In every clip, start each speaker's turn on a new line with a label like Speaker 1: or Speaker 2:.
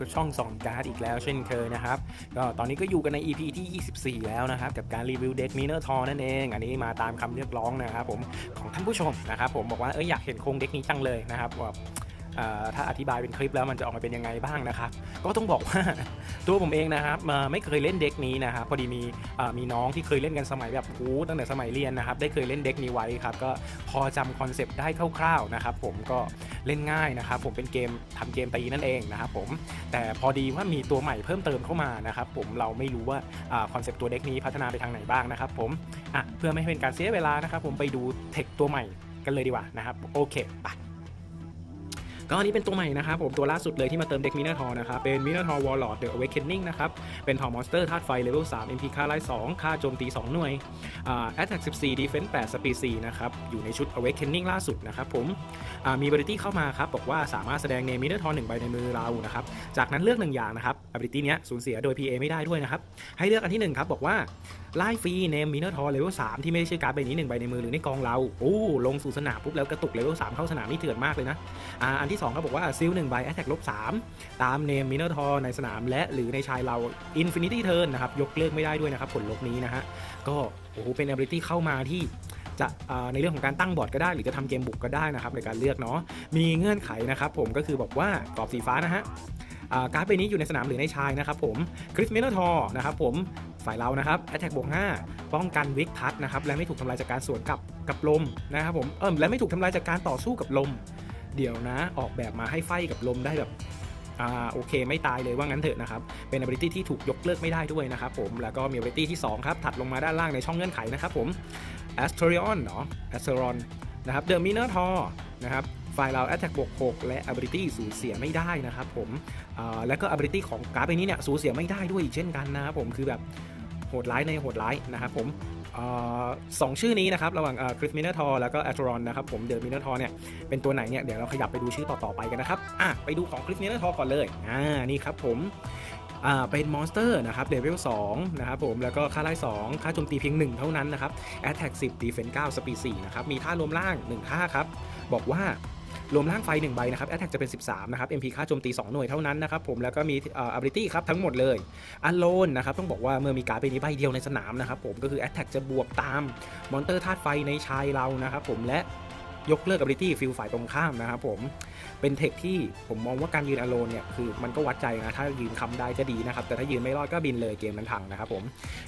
Speaker 1: กับช่องสองการ์ดอีกแล้วเช่นเคยนะครับ ก็ตอนนี้ก็อยู่กันใน EP ที่ 24 แล้วนะครับ กับการรีวิวเด็กมิเนอร์ทอนั่นเอง อันนี้มาตามคำเรียกร้องนะครับผมของท่านผู้ชมนะครับผมบอกว่าเอออยากเห็นโครงเด็กนี้จังเลยนะครับว่า ถ้าอธิบายเป็นคลิปแล้วมันจะออกมาเป็นยังไงบ้างนะครับ ก็ต้องบอกว่าตัวผมเองนะครับมาไม่เคยเล่นเด็กนี้นะครับพอดีมีมีน้องที่เคยเล่นกันสมัยแบบโอ้ตั้งแต่สมัยเรียนนะครับ ได้เคยเล่นเด็กนี้ไว้ครับก็พอจำคอนเซปต์ได้คร่าวๆนะครับ ผมก็เล่นง่ายนะครับ ผมเป็นเกมทำเกมตีนั่นเองนะครับผมแต่พอดีว่ามีตัวใหม่เพิ่มเติมเข้ามานะครับ ผมเราไม่รู้ว่าคอนเซปต์ตัวเด็กนี้พัฒนาไปทางไหนบ้างนะครับ ผมอะเพื่อไม่ให้เป็นการเสียเวลานะครับ ผมไปดูเทคตัวใหม่กันเลยดีกว่านะครับ โอเคไป ก็อันนี้เป็นตัวใหม่นะครับผมตัวล่าสุดเลยที่มาเติมเด็กมินาทอนะครับเป็นมินาทอวอลล์ดเดอะอเวกเคนนิ่งนะครับเป็นเผ่ามอนสเตอร์ธาตุไฟเลเวล3 MP ค่าไล่2ค่าโจมตี 2 หน่วยอ่า Attack 14 Defense 8 Speed 4นะครับอยู่ในชุด Awakening ล่าสุดนะครับผมอ่ามี ability เข้ามาครับบอกว่าสามารถแสดงเนมิเนอร์ทอ1ใบในมือเรานะครับจากนั้นเลือก1อย่างนะครับ ability เนี้ยสูญเสียโดย PA ไม่ได้ด้วยนะครับให้เลือกอันที่1ครับบอกว่าไล่ฟรีเนมมิเนอร์ทอเลเวล3ที่ไม่ได้ใช่การ์ดใบนี้1ใบในมือหรือในกองเรา โอ้ลงสู่สนามปุ๊บแล้วกระตุกเลเวล3เข้าสนามนี่เถื่อนมากเลยนะอ่าอันที่2ครับบอกว่าซิล1ใบ Attack ลบ3ตามเนมมิเนอร์ทอในสนามและหรือในชายเรา Infinity Turn นนะครับยกเลิกไม่ได้ด้วยนะครับผลลบนี้นะฮะก็โอ้โหเป็น ability เข้ามาที่จะในเรื่องของการตั้งบอร์ดก็ได้ หรือจะทำเกมบุกก็ได้นะครับในการเลือกเนาะมีเงื่อนไขนะครับผมก็คือบอกว่ากรอบสีฟ้านะฮะการ์ดใบนี้อยู่ในสนามหรือในชายนะครับผมคริสเมเนอร์นะครับผม ฝ่ายเรานะครับ Attack บวก5ป้องกันวิกทัชนะครับและไม่ถูกทำลายจากการสวนกับกับลมนะครับผมเออและไม่ถูกทำลายจากการต่อสู้กับลม เดี๋ยวนะออกแบบมาให้ไฟกับลมได้แบบอ่าโอเคไม่ตายเลยว่างั้นเถอะนะครับ เป็น ability ที่ถูกยกเลิกไม่ได้ด้วยนะครับผมแล้วก็มี ability ที่ 2 ครับ ถัดลงมาด้านล่างในช่องเงื่อนไขนะครับผม Asterion เนาะ Asteron นะครับ The Minotaur นะครับฝ่ายเรา Attack บวก6และ ability สูญเสียไม่ได้นะครับผมแล้วก็ ability ของการ์ดใบนี้เนี่ยสูญเสียไม่ได้ด้วยเช่นกันนะครับผมคือแบบ โหดร้ายในโหดร้ายนะครับผมอ่าสองชื่อนี้นะครับระหว่างคริสมินาทอแล้วก็แอตรอนนะครับผมเดอะมินาทอเนี่ยเป็นตัวไหนเนี่ยเดี๋ยวเราขยับไปดูชื่อต่อ ๆ ไปกันนะครับอะไปดูของคลิปนี้นะทอก่อนเลยอ่านี่ครับผมอ่าเป็นมอนสเตอร์นะครับเลเวล2นะครับผมแล้วก็ค่าไล่2ค่าโจมตีเพียง 1 เท่านั้นนะครับ Attack 10 Defense 9 Speed 4นะครับมีท่ารวมล่าง1ท่าครับ บอกว่า รวมล่างไฟ1ใบนะครับ Attack จะเป็น 13 นะครับ MP ค่าโจมตี 2 หน่วยเท่านั้นนะครับผมแล้วก็มีอ่า ability ครับทั้งหมดเลย Alone นะครับต้องบอกว่าเมื่อมีการ์ดใบนี้ใบเดียวในสนามนะครับผมก็คือ Attack จะบวกตามมอนเตอร์ธาตุไฟในชายเรานะครับผมและยกเลิก ability ฟิลฝ่ายตรงข้ามนะครับผมเป็นเทคที่ผมมองว่าการยืนอโลนเนี่ยคือมันก็วัดใจนะ ถ้ายืนคำได้ก็ดีนะครับ แต่ถ้ายืนไม่รอดก็บินเลยเกมนั้นพังนะครับผม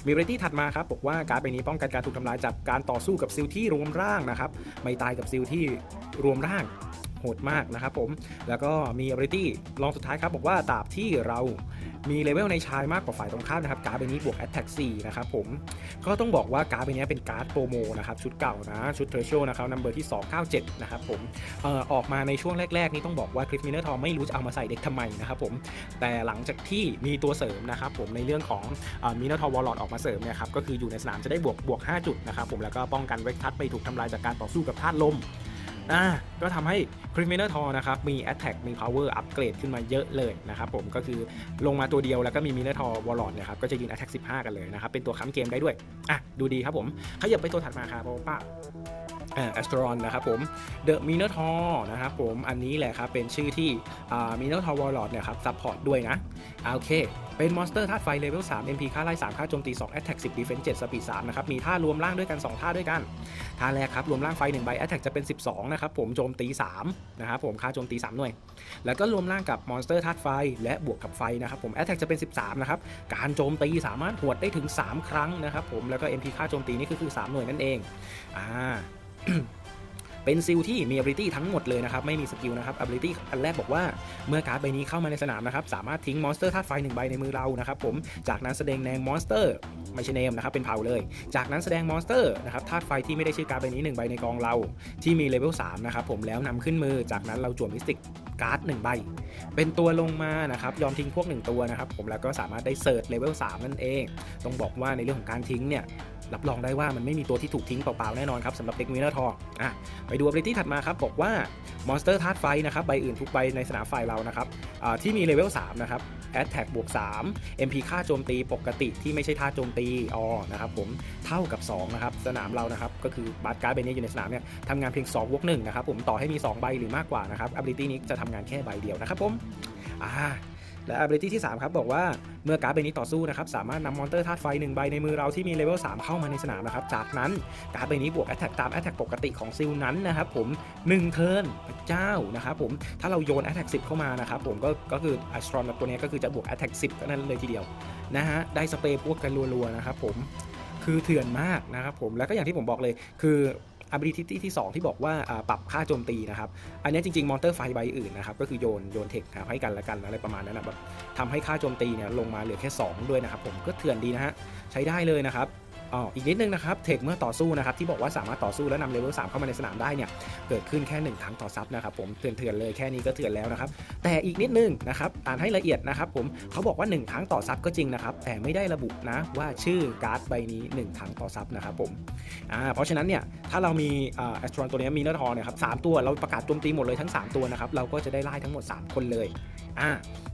Speaker 1: มี ability ถัดมาครับ บอกว่าการ์ดใบนี้ป้องกันการถูกทำลายจากการต่อสู้กับซิลที่รวมร่างนะครับ ไม่ตายกับซิลที่รวมร่าง โหดมากนะครับผม แล้วก็มี ability ลองสุดท้ายครับ บอกว่าตราบที่เรามีเลเวลในชายมากกว่าฝ่ายตรงข้ามนะครับ การ์ดใบนี้บวก attack 4นะครับผม ก็ต้องบอกว่าการ์ดใบนี้เป็นการ์ดโปรโมนะครับ ชุดเก่านะ ชุดเทอร์เชลนะครับนัมเบอร์ที่ 297 นะครับผมเอ่อออกมาในช่วงแรก ๆ นี่ต้องบอกว่าคริสมิเนอร์ทอไม่รู้จะเอามาใส่เด็กทำไมนะครับผม แต่หลังจากที่มีตัวเสริมนะครับผมในเรื่องของมิเนอร์ทอวอลล์ออกมาเสริมเนี่ยครับก็คืออยู่ในสนามจะได้บวกบวก 5 จุดนะครับผมแล้วก็ป้องกันเวกทัชไม่ถูกทำลายจากการต่อสู้กับธาตุลม อ่าก็ทำให้คริมิเนอร์ทอนะครับมี Attack มี Power อัปเกรดขึ้นมาเยอะเลยนะครับผมก็คือลงมาตัวเดียวแล้วก็มีมิเนอร์ทอวอลล์เนี่ยครับก็จะยืน Attack 15 กันเลยนะครับเป็นตัวค้ำเกมได้ด้วยอะดูดีครับผมขยับไปตัวถัดมาครับเพราะว่าอ่า แอสตรอนนะครับผม The Minotaur นะครับผมอันนี้แหละครับเป็นชื่อที่อ่า Minotaur Warlord เนี่ยครับซัพพอร์ตด้วยนะโอเค เป็นมอนสเตอร์ธาตุไฟเลเวล3 MP ค่าไล่ 3 ค่าโจมตี 2 Attack 10 Defense 7 Speed 3นะครับมีท่ารวมร่างด้วยกัน 2 ท่าด้วยกัน ท่าแรกครับ รวมร่างไฟ 1 ใบ Attack จะเป็น 12 นะครับผมโจมตี3นะครับผมค่าโจมตี 3 หน่วย แล้วก็รวมร่างกับมอนสเตอร์ธาตุไฟและบวกกับไฟนะครับผม Attack จะเป็น 13 นะครับการโจมตีสามารถหวดได้ถึง 3 ครั้งนะครับผมแล้วก็ MP ค่าโจมตีนี่ก็คือ 3 หน่วยนั่นเองอ่า เป็นซิลที่มี ability ทั้งหมดเลยนะครับ ไม่มีสกิลนะครับ ability อันแรกบอกว่าเมื่อการ์ดใบนี้เข้ามาในสนามนะครับ สามารถทิ้งมอนสเตอร์ธาตุไฟหนึ่งใบในมือเรานะครับผมจากนั้นแสดงแนมมอนสเตอร์ไม่ใช่เนมนะครับ เป็นเผ่าเลย จากนั้นแสดงมอนสเตอร์นะครับธาตุไฟที่ไม่ได้ชื่อการ์ดใบนี้หนึ่งใบในกองเรา ที่มีเลเวล3นะครับผมแล้วนำขึ้นมือจากนั้นเราจวดมิสติก การ์ดหนึ่งใบ เป็นตัวลงมานะครับ ยอมทิ้งพวกหนึ่งตัวนะครับ ผมแล้วก็สามารถได้เซิร์ชเลเวล3นั่นเอง ต้องบอกว่าในเรื่องของการทิ้งเนี่ยรับรองได้ว่ามันไม่มีตัวที่ถูกทิ้งเปล่าๆ แน่นอนครับสำหรับเด็กมิเนอร์ทองอะไปดู ability ถัดมาครับ บอกว่ามอนสเตอร์ธาตุไฟนะครับใบอื่นทุกใบในสนามไฟเรานะครับอ่าที่มีเลเวล3นะครับ Attack บวก3 MP ค่าโจมตีปกติที่ไม่ใช่ท่าโจมตีออนะครับผมเท่ากับ2นะครับสนามเรานะครับก็คือบาร์การ์ดใบนี้อยู่ในสนามเนี่ยทำงานเพียง2วก1นะครับผมต่อให้มี 2 ใบหรือมากกว่านะครับ ability นี้จะทำงานแค่ใบเดียวนะครับผมอ่า และ ability ที่ 3 ครับ บอกว่าเมื่อการ์ดใบนี้ต่อสู้นะครับ สามารถนำมอนเตอร์ธาตุไฟ1ใบในมือเราที่มีเลเวล3เข้ามาในสนามนะครับ จากนั้นการ์ดใบนี้บวก attack ตาม attack ปกติของซิลนั้นนะครับผม1เทิร์นพระเจ้านะครับผมถ้าเราโยน attack 10เข้ามานะครับผมก็ก็คือ a s t r o n ตัวนี้ก็คือจะบวก attack 10ก็นั่นเลยทีเดียวนะฮะได้สเปรย์พวกกันรัวๆนะครับผมคือเถื่อนมากนะครับผมแล้วก็อย่างที่ผมบอกเลยคือ ability ที่ 2 ที่บอกว่าปรับค่าโจมตีนะครับ อันนี้จริงๆ มอนเตอร์ไฟใบอื่นนะครับ ก็คือโยนโยนเทคนะครับให้กันและกันอะไรประมาณนั้นนะแบบทำให้ค่าโจมตีเนี่ยลงมาเหลือแค่ 2 ด้วยนะครับผมก็เถื่อนดีนะฮะ ใช้ได้เลยนะครับ อ๋ออีกนิดนึงนะครับเทคเมื่อต่อสู้นะครับที่บอกว่าสามารถต่อสู้และนำเลเวล3เข้ามาในสนามได้เนี่ยเกิดขึ้นแค่1ครั้งต่อซับนะครับผมเถื่อนเถื่อนๆเลยแค่นี้ก็เถื่อนแล้วนะครับแต่อีกนิดนึงนะครับอ่านให้ละเอียดนะครับผมเขาบอกว่า 1 ครั้งต่อซับก็จริงนะครับแต่ไม่ได้ระบุนะว่าชื่อการ์ดใบนี้ 1 ครั้งต่อซับนะครับผมอ่าเพราะฉะนั้นเนี่ยถ้าเรามีอ่าแอสตรอนตัวนี้มีเนอร์ทอเนี่ยครับสามตัวเราประกาศโจมตีหมดเลยทั้ง 3 ตัวนะครับเราก็จะได้ไล่ทั้งหมด 3 คนเลยอ่า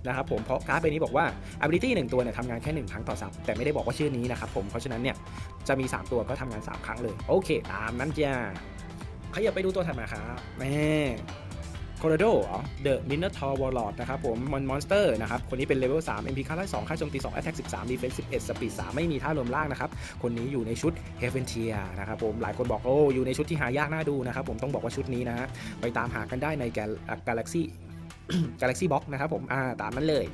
Speaker 1: นะครับผมเพราะการ์ดใบนี้บอกว่า ability 1 ตัวเนี่ยทำงานแค่ 1 ครั้งต่อซับแต่ไม่ได้บอกว่าชื่อนี้นะครับผมเพราะฉะนั้นเนี่ยจะมี 3 ตัวก็ทำงาน 3 ครั้งเลย โอเค ตามนั้นจ้าขยับไปดูตัวถัดมาครับแม่โคโรโดเดอะมินเนอร์ทอร์วอลลอดนะครับผมมอนมอนสเตอร์นะครับ คนนี้เป็นเลเวล3 MP ค่าไล่2ค่าโจมตี2 Attack 13 Defense 11 Speed 3 ไม่มีท่ารวมล่างนะครับ คนนี้อยู่ในชุด h e a v e n t i e r นะครับผม หลายคนบอกโอ้อยู่ในชุดที่หายากน่าดูนะครับผมต้องบอกว่าชุดนี้นะฮะไปตามหากันได้ใน Galaxy Galaxy Box นะครับผมอ่าตามนั้นเลย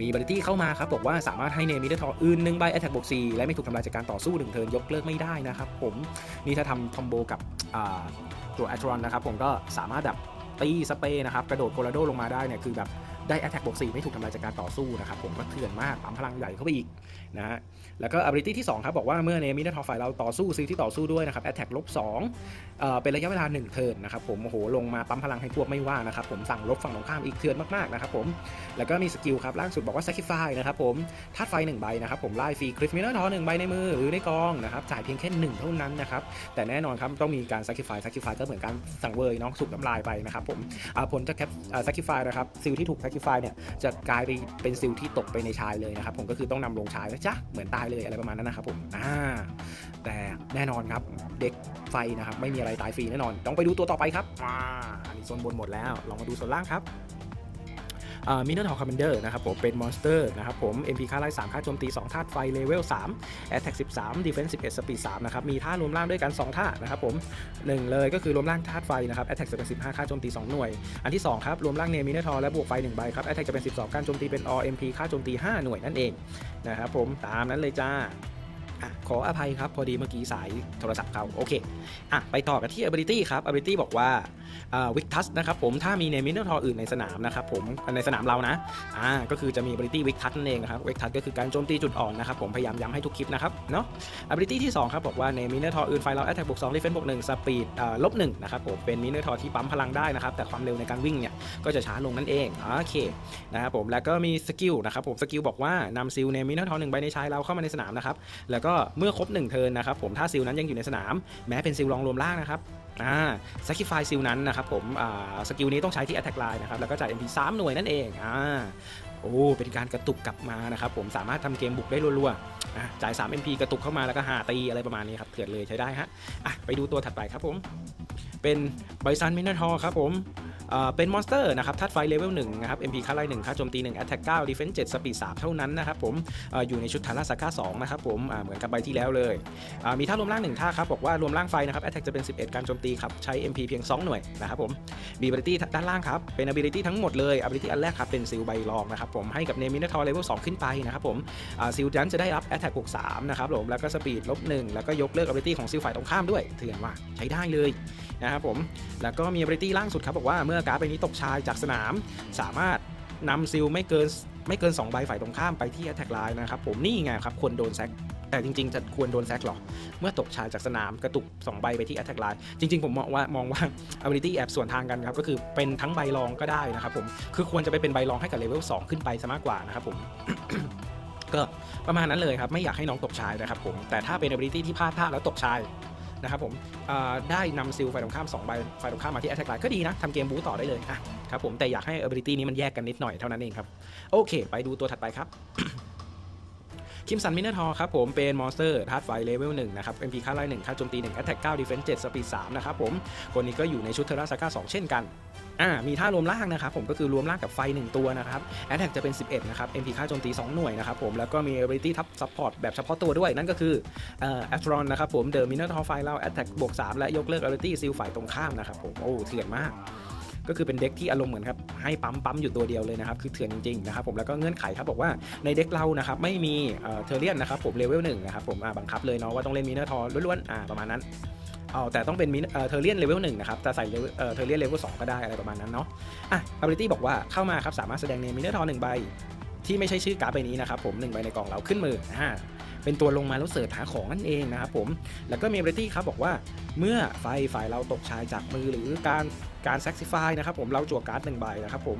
Speaker 1: มีบริตี้เข้ามาครับบอกว่าสามารถให้เนมิเดอร์ทออื่นหนึ่งใบแอตแทกบวกซีและไม่ถูกทำลายจากการต่อสู้หนึ่งเทิร์นยกเลิกไม่ได้นะครับผมนี่ถ้าทำคอมโบกับตัวแอตรอนนะครับผมก็สามารถแบบตีสเปย์นะครับกระโดดโคลาโดลงมาได้เนี่ยคือแบบ ได้แอตแทกบวกซีไม่ถูกทำลายจากการต่อสู้นะครับผมก็เถื่อนมากปั๊มพลังใหญ่เข้าไปอีกนะฮะแล้วก็ ability ที่ 2 ครับ บอกว่าเมื่อเนมิเดอร์ทอฝ่ายเราต่อสู้ซีที่ต่อสู้ด้วยนะครับแอตแทกลบสองเอ่อเป็นระยะเวลา 1 เทิร์นนะครับผมโอ้โหลงมาปั๊มพลังให้พวกไม่ว่านะครับผมสั่งลบฝั่งตรงข้ามอีกเถื่อนมากๆนะครับผมแล้วก็มีสกิลครับล่างสุดบอกว่า sacrifice นะครับผมธาตุไฟ1ใบนะครับผมไล่ฟรีคริสมิเนอร์ทอหนึ่งใบในมือหรือในกองนะครับจ่ายเพียงแค่หนึ่งเท่านั้นนะครับแต่แน่นอนครับต้องมีการ sacrifice sacrifice ก็เหมือนการสั่งเวยเนาะสูบน้ำลายไปนะครับผมผลจากแคป sacrifice นะครับซิลที่ถูก sacrifice เนี่ยจะกลายไปเป็นซิลที่ตกไปในชายเลยนะครับผมก็คือต้องนำลงชายนะจ๊ะเหมือนตายเลยอะไรประมาณนั้นนะครับผมอ่าแต่แน่นอนครับเด็กไฟนะครับไม่มีอะไรตายฟรีแน่นอน ต้องไปดูตัวต่อไปครับอ่าอันนี้โซนบนหมดแล้ว ลองมาดูโซนล่างครับ มินเนอร์ทอร์คอมมนเดอร์นะครับผมเป็นมอนสเตอร์นะครับผม MP ค่าไล่3ค่าโจมตี 2 ธาตุไฟเลเวล3 Attack 13 Defense 11 Speed 3นะครับมีท่ารวมร่างด้วยกัน 2 ท่านะครับผมหนึ่งเลยก็คือรวมร่างธาตุไฟนะครับ Attack จะเป็น 15 ค่าโจมตี 2 หน่วย อันที่ 2 ครับ รวมร่างเนมินเนอร์ทอร์และบวกไฟ 1 ใบครับ Attack จะเป็น 12 การโจมตีเป็น All MP ค่าโจมตี 5 หน่วยนั่นเองนะครับผมตามนั้นเลยจ้าอขออภัยครับ พอดีเมื่อกี้สายโทรศัพท์เขาโอเคอะไปต่อกันที่ ability ครับ ability บอกว่าวิกทัสนะครับผมถ้ามีในมินเนอร์ทออื่นในสนามนะครับผมในสนามเรานะอ่าก็คือจะมี ability วิกทัสนั่นเองครับวิกทัสก็คือการโจมตีจุดอ่อนนะครับผมพยายามย้ำให้ทุกคลิปนะครับเนาะ ability ที่2ครับบอกว่าในมินเนอร์ทออื่นไฟเรา attack บวก2 defense บวก1 speed อ่าลบ1นะครับผมเป็นมินเนอร์ทอที่ปั๊มพลังได้นะครับแต่ความเร็วในการวิ่งเนี่ยก็จะช้าลงนั่นเองโอเคนะครับผมแล้วก็มีสกิลนะครับผมสกิลบอกว่านำซิลในมินเนอร์ทอหนึ่งใบในชายเราเข้ามาในสนามนะครับแล้วก็เมื่อครบ1เทิร์นนะครับผมถ้าซิลนั้นยังอยู่ในสนาม แม้เป็นซิลรองรวมล่างนะครับ อ่า sacrifice ซิลนั้นนะครับผมอ่าสกิลนี้ต้องใช้ที่ attack line นะครับแล้วก็จ่าย MP 3หน่วยนั่นเองอ่าโอ้เป็นการกระตุกกลับมานะครับผมสามารถทำเกมบุกได้รัวๆอะจ่าย 3 MP กระตุกเข้ามาแล้วก็หาตีอะไรประมาณนี้ครับเถื่อนเลยใช้ได้ฮะอะไปดูตัวถัดไปครับผม เป็นไบซันมินเนอร์ทอครับผม เป็นมอนสเตอร์นะครับธาตุไฟเลเวล1นะครับ MP ค่าไล่1ค่าโจมตี1 Attack 9 Defense 7 Speed 3เจ็ดสปีดสามเท่านั้นนะครับผมออยู่ในชุดฐานราสาค่า2นะครับผมเหมือนกับใบที่แล้วเลย มีท่ารวมร่างหนึ่งท่าครับบอกว่ารวมร่างไฟนะครับ Attack จะเป็น 11 การโจมตีครับใช้ MP เพียง 2 หน่วยนะครับผมมี ability ด้านล่างครับเป็น ability ทั้งหมดเลย ability อันแรกครับเป็นซิลใบรองนะครับผมให้กับเนมินทอร์เลเวล2ขึ้นไปนะครับผมซิลนั้นจะได้รับ Attack บวก3นะครับผมแล้วก็ Speed ลบ1แล้วก็ยกเลิก ability ของซิลฝ่ายตรงข้ามด้วยเถื่อนว่าใช้ได้เลยนะครับผมแล้วก็มี ability ล่างสุดครับบอกว่าเมื่อการ์ดใบนี้ตกชายจากสนาม สามารถนำซิลไม่เกินไม่เกิน2ใบฝ่ายตรงข้ามไปที่ attack line นะครับผมนี่ไงครับควรโดนแซกแต่จริงๆ จะควรโดนแซกหรอ เมื่อตกชายจากสนามกระตุก 2 ใบไปที่ attack line จริงๆ ผมมองว่ามองว่า ability แอบส่วนทางกันครับ ก็คือเป็นทั้งใบรองก็ได้นะครับผม คือควรจะไปเป็นใบรองให้กับเลเวล2ขึ้นไปซะมากกว่านะครับผม ก็ประมาณนั้นเลยครับ ไม่อยากให้น้องตกชายนะครับผม แต่ถ้าเป็น ability ที่พลาดท่าแล้วตกชาย นะครับผมได้นำซิลฝ่ายตรงข้าม2ใบฝ่ายตรงข้ามมาที่แอตแทกไลก็ดีนะทำเกมบู๊ต่อได้เลยอะครับผมแต่อยากให้ ability นี้มันแยกกันนิดหน่อยเท่านั้นเองครับ โอเค ไปดูตัวถัดไปครับ คิมสันมินเนอร์ทอครับผมเป็นมอนสเตอร์ธาตุไฟเลเวล1นะครับ MP ค่าไล่1ค่าโจมตี1 Attack 9 Defense 7 Speed 3นะครับผมคนนี้ก็อยู่ในชุดเทอร์ราซาก้า2เช่นกันอ่ามีท่ารวมร่างนะครับผมก็คือรวมร่างกับไฟ 1 ตัวนะครับ Attack จะเป็น 11 นะครับ MP ค่าโจมตี 2 หน่วยนะครับผมแล้วก็มี Ability ทับ Support แบบเฉพาะตัวด้วย นั่นก็คือเอ่อ Astron นะครับผม The Minotaur ไฟเรา Attack บวก 3 และยกเลิก Ability ซิลฝ่ายตรงข้ามนะครับผมโอ้เถื่อนมาก ก็คือเป็นเด็กที่อารมณ์เหมือนครับให้ปั๊มปั๊มอยู่ตัวเดียวเลยนะครับคือเถื่อนจริงๆนะครับผมแล้วก็เงื่อนไขครับบอกว่าในเด็กเรานะครับไม่มีเทอร์เรียนนะครับผมเลเวลหนึ่งนะครับผมบังคับเลยเนาะว่าต้องเล่นมินเนอร์ทอล้วนๆประมาณนั้นเอาแต่ต้องเป็นมินเทอร์เรียนเลเวลหนึ่งนะครับแต่ใส่เทอร์เรียนเลเวลสองก็ได้อะไรประมาณนั้นเนาะอะ ability บอกว่าเข้ามาครับสามารถแสดงในมินเนอร์ทอหนึ่งใบ ที่ไม่ใช่ชื่อการ์ดใบนี้นะครับผมหนึ่งใบในกล่องเราขึ้นมืออ่าเป็นตัวลงมาแล้วเสิร์ชหาของนั่นเองนะครับผม แล้วก็มี ability ครับบอกว่าเมื่อไฟฝ่ายเราตกชายจากมือหรือการการ sacrifice นะครับผมเราจั่วการ์ดหนึ่งใบนะครับผม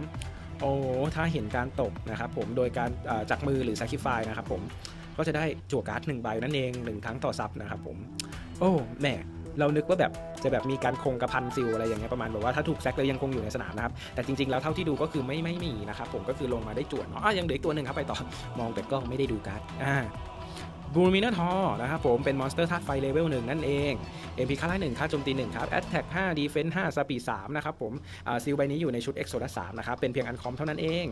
Speaker 1: โอ้ถ้าเห็นการตกนะครับผมโดยการจากมือหรือ sacrifice นะครับผมก็จะได้จั่วการ์ดหนึ่งใบนั่นเองหนึ่งครั้งต่อซับนะครับผม โอ้แหม่ เรานึกว่าแบบจะแบบมีการคงกระพันซิลอะไรอย่างเงี้ยประมาณแบบว่าถ้าถูกแซกแล้วยังคงอยู่ในสนามนะครับแต่จริงๆแล้วเท่าที่ดูก็คือไม่ไม่มีนะครับผมก็คือลงมาได้จวดเนาะอะยังเหลืออีกตัวหนึ่งครับไปต่อมองแต่กล้องไม่ได้ดูการ์ดอ่าบูมินาทอนะครับผมเป็นมอนสเตอร์ธาตุไฟเลเวลหนึ่งนั่นเอง MP ค่าไล่หนึ่งค่าโจมตีหนึ่งครับ Attack 5 Defense 5 Speed 3นะครับผมอ่าซิลใบนี้อยู่ในชุด e x o d u s 3นะครับเป็นเพียงอันคอมเท่านั้นเอง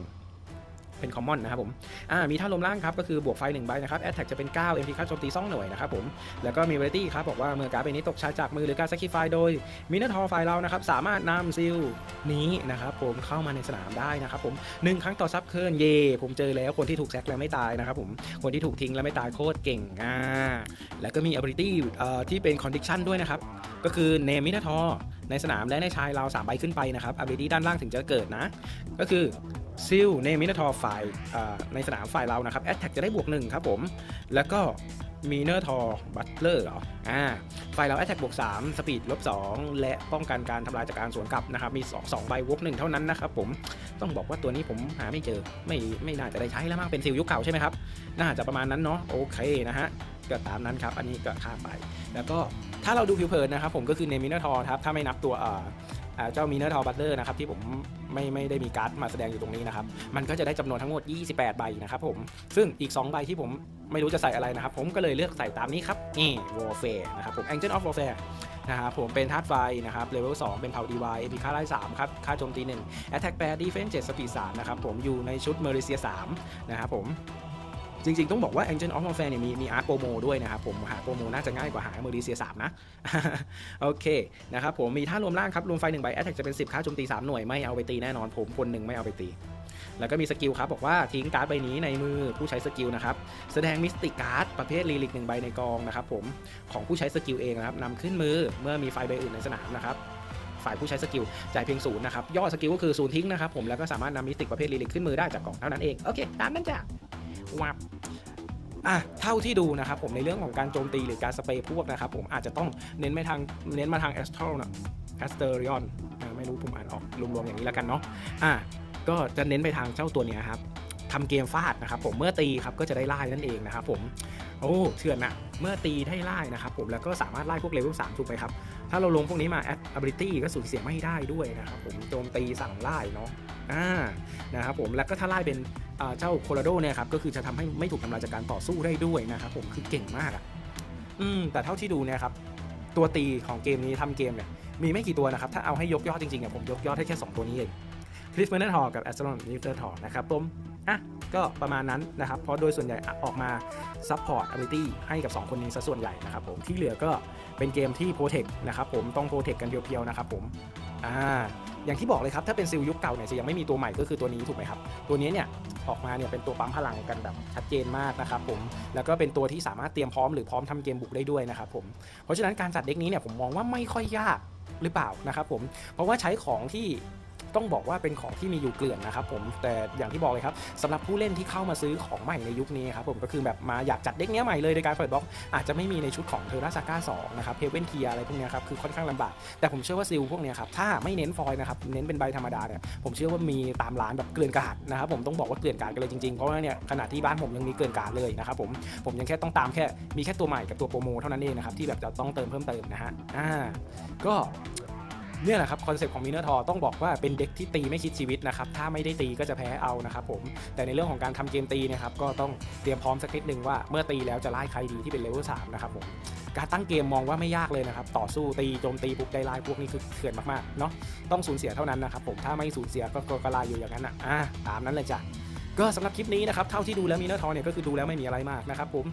Speaker 1: เป็นคอมมอนนะครับผมอ่ามีท่าลมล่างครับก็คือบวกไฟ1ใบนะครับ Attack จะเป็น9 MP ค่าโจมตี2หน่วยนะครับผมแล้วก็มี Variety ครับบอกว่าเมื่อการ์ดใบนี้ตกชาจากมือหรือการ Sacrifice โดยมินาทอไฟเรานะครับสามารถนำซิลนี้นะครับผมเข้ามาในสนามได้นะครับผมหนึ่งครั้งต่อซับเคิร์นเย่ผมเจอแล้วคนที่ถูกแซกแล้วไม่ตายนะครับผมคนที่ถูกทิ้งแล้วไม่ตายโคตรเก่งอ่าแล้วก็มี ability เอ่อที่เป็น condition ด้วยนะครับก็คือ name minotaur ในสนามและในชายเรา3ใบขึ้นไปนะครับ ability ด้านล่างถึงจะเกิดนะ ก็คือ seal name minotaur ฝ่ายในสนามฝ่ายเรานะครับ attack จะได้บวก1ครับผม แล้วก็ minotaur butler เตอร์เหรออ่าฝ่ายเรา attack บวก3 speed ลบ2และป้องกันการทำลายจากการสวนกลับนะครับ มี 2 2ใบวก1เท่านั้นนะครับผมต้องบอกว่าตัวนี้ผมหาไม่เจอ ไม่ไม่น่าจะได้ใช้แล้วมั้งเป็นซิลยุคเก่าใช่ไหมครับ น่าจะประมาณนั้นเนาะโอเคนะฮะก็ตามนั้นครับ อันนี้ก็ข้ามไป แล้วก็ถ้าเราดูผิวเผินนะครับผมก็คือเนมินาทอร์ครับถ้าไม่นับตัวเอ่อเจ้ามินาทอบัตเลอร์นะครับที่ผม ไม่ไม่ได้มีการ์ดมาแสดงอยู่ตรงนี้นะครับมันก็จะได้จำนวนทั้งหมด 28 ใบนะครับผมซึ่งอีก 2 ใบที่ผมไม่รู้จะใส่อะไรนะครับ ผมก็เลยเลือกใส่ตามนี้ครับนี่ Warfare นะครับผม Angel of Warfare นะครับผมเป็นธาตุไฟนะครับเลเวล2เป็นเผ่ายเอพิค่าไล่3ครับ ค่าโจมตี1 Attack 8 Defense 7 Speed 3นะครับผมอยู่ในชุด m e r i c i a 3นะครับผม จริงๆ ต้องบอกว่า Angel of Warfare เนี่ยมีมีอาร์ตโปรโมด้วยนะครับผมหาโปรโมน่าจะง่ายกว่าหาเมอร์ดิเซีย3นะ โอเคนะครับผมมีท่ารวมร่างครับรวมไฟ1ใบ Attack จะเป็น 10ค่าโจมตี 3 หน่วยไม่เอาไปตีแน่นอนผมคนหนึ่งไม่เอาไปตี แล้วก็มีสกิลครับ บอกว่าทิ้งการ์ดใบนี้ในมือผู้ใช้สกิลนะครับ แสดงมิสติกการ์ดประเภทลีลิกหนึ่งใบในกองนะครับผมของผู้ใช้สกิลเองนะครับนำขึ้นมือเมื่อมีไฟใบอื่นในสนามนะครับฝ่ายผู้ใช้สกิลจ่ายเพียงศูนย์นะครับย่อสกิลก็คือศูนย์ทิ้งนะครับผมแล้วก็สามารถนำมิสติกประเภทลีลิกขึ้นมือได้จากกล่องเท่านั้นเองโอเคตามนั้นจ้ะ วับอะเท่าที่ดูนะครับผมในเรื่องของการโจมตีหรือการสเปรย์พวกนะครับผมอาจจะต้องเน้นไปทางเน้นมาทางแอสทรนะแอสเตอริออนไม่รู้ผมอ่านออกรวมๆอย่างนี้แล้วกันเนาะอะก็จะเน้นไปทางเจ้าตัวนี้ครับทำเกมฟาดนะครับผมเมื่อตีครับก็จะได้ไล่นั่นเองนะครับผมโอ้เถื่อนอะเมื่อตีได้ไล่นะครับผมแล้วก็สามารถไล่พวกเลเวลสามถูกไหมครับถ้าเราลงพวกนี้มา add ability ก็สูญเสียไม่ได้ด้วยนะครับผมโจมตีสั่งไล่เนาะ อ่านะครับผมแล้วก็ถ้าไล่เป็นเจ้าโคโลราโดเนี่ยครับก็คือจะทำให้ไม่ถูกทำลายจากการต่อสู้ได้ด้วยนะครับผมคือเก่งมากอะอืมแต่เท่าที่ดูเนี่ยครับตัวตีของเกมนี้ทำเกมเนี่ยมีไม่กี่ตัวนะครับ ถ้าเอาให้ยกยอดจริงๆอะผมยกยอดให้แค่ 2 ตัวนี้เองคริสเมนเนอร์ทอกับแอสตรอนนิวเตอร์ทอนะครับผมอะ ก็ประมาณนั้นนะครับ เพราะโดยส่วนใหญ่ออกมาซัพพอร์ตอ b i l i t y ให้กับ 2 คนนี้ซะส่วนใหญ่นะครับผมที่เหลือก็เป็นเกมที่โปรเทคนะครับผมต้องโปรเทคกันเพียวๆนะครับผมอ่าอย่างที่บอกเลยครับ ถ้าเป็นซิลยุคเก่าเนี่ยจะยังไม่มีตัวใหม่ก็คือตัวนี้ถูกไหมครับ ตัวนี้เนี่ยออกมาเนี่ยเป็นตัวปั๊มพลังกันแบบชัดเจนมากนะครับผมแล้วก็เป็นตัวที่สามารถเตรียมพร้อมหรือพร้อมทำเกมบุกได้ด้วยนะครับผมเพราะฉะนั้นการจัดเด็กนี้เนี่ยผมมองว่าไม่ค่อยยากหรือเปล่านะครับผมเพราะว่าใช้ของที่ ต้องบอกว่าเป็นของที่มีอยู่เกลื่อนนะครับผมแต่อย่างที่บอกเลยครับสำหรับผู้เล่นที่เข้ามาซื้อของใหม่ในยุคนี้ครับผมก็คือแบบมาอยากจัดเด็กเนี้ยใหม่เลยในการเปิดบล็อกอาจจะไม่มีในชุดของเทอร์ราซาก้า2นะครับเพเวนเทียอะไรพวกเนี้ยครับคือค่อนข้างลำบากแต่ผมเชื่อว่าซิลพวกเนี้ยครับถ้าไม่เน้นฟอยล์นะครับเน้นเป็นใบธรรมดาเนี่ยผมเชื่อว่ามีตามร้านแบบเกลื่อนกาดนะครับผมต้องบอกว่าเกลื่อนกาดกันเลยจริงๆเพราะว่าเนี่ยขณะที่บ้านผมยังมีเกลื่อนกาดเลยนะครับผมผมยังแค่ต้องตามแค่มีแค่ตัวใหม่กับตัวโปรโมเท่านั้นเองนะครับที่แบบจะต้องเติมเพิ่มเติมนะฮะอ่าก็ เนี่ยแหละครับคอนเซปต์ของมินเนอร์ทอต้องบอกว่าเป็นเด็กที่ตีไม่คิดชีวิตนะครับถ้าไม่ได้ตีก็จะแพ้เอานะครับผมแต่ในเรื่องของการทำเกมตีนะครับก็ต้องเตรียมพร้อมสักนิดหนึ่งว่าเมื่อตีแล้วจะไล่ใครดีที่เป็นเลเวล3นะครับผมการตั้งเกมมองว่าไม่ยากเลยนะครับ ต่อสู้ตีโจมตีปุ๊บได้ไล่พวกนี้คือเขื่อนมากๆเนาะต้องสูญเสียเท่านั้นนะครับผมถ้าไม่สูญเสียก็กระลายอยู่อย่างนั้นอะอะตามนั้นเลยจ้ะ ก็สำหรับคลิปนี้นะครับเท่าที่ดูแล้วมีเนื้อทอเนี่ยก็คือดูแล้วไม่มีอะไรมากนะครับผม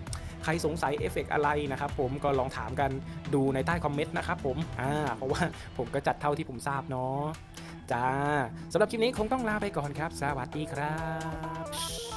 Speaker 1: ใครสงสัยเอฟเฟกต์อะไรนะครับผมก็ลองถามกันดูในใต้คอมเมนต์นะครับผมอ่าเพราะว่าผมก็จัดเท่าที่ผมทราบเนาะจ้าสำหรับคลิปนี้คงต้องลาไปก่อนครับ สวัสดีครับ